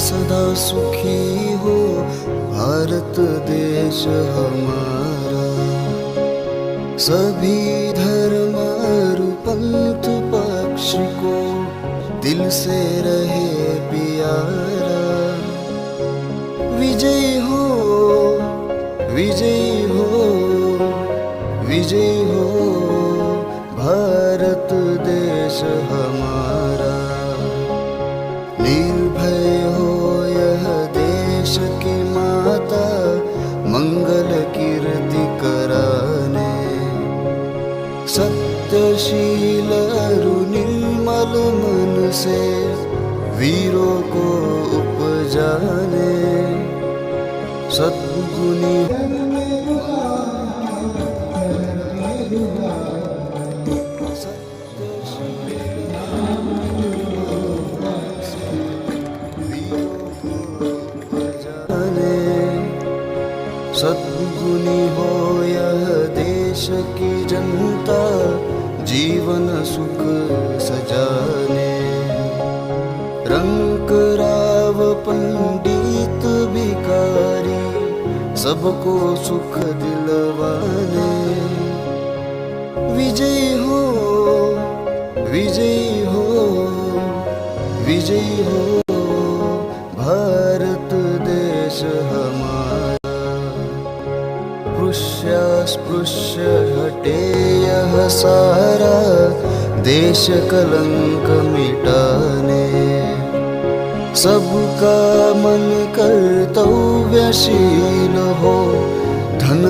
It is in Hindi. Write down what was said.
सदा सुखी हो, भारत देश हमारा। सभी धर्म पंथ पक्ष को दिल से रहे प्यारा। विजय हो विजय हो विजय हो, भारत देश हमारा। अरु निर्मल मन से वीरों को उपजाने। सद्गुणी जाने सद्गुणी हो यह देश की जनता जीवन सुख सजाने। रंग राव पंडित भिकारी सबको सुख दिलवाने। विजय हो विजय हो विजय हो। भारत देश हमारा। स्पृश्य हटे यह सारा देश कलंक मिटाने। सबका मन कर्तव्यशील हो धन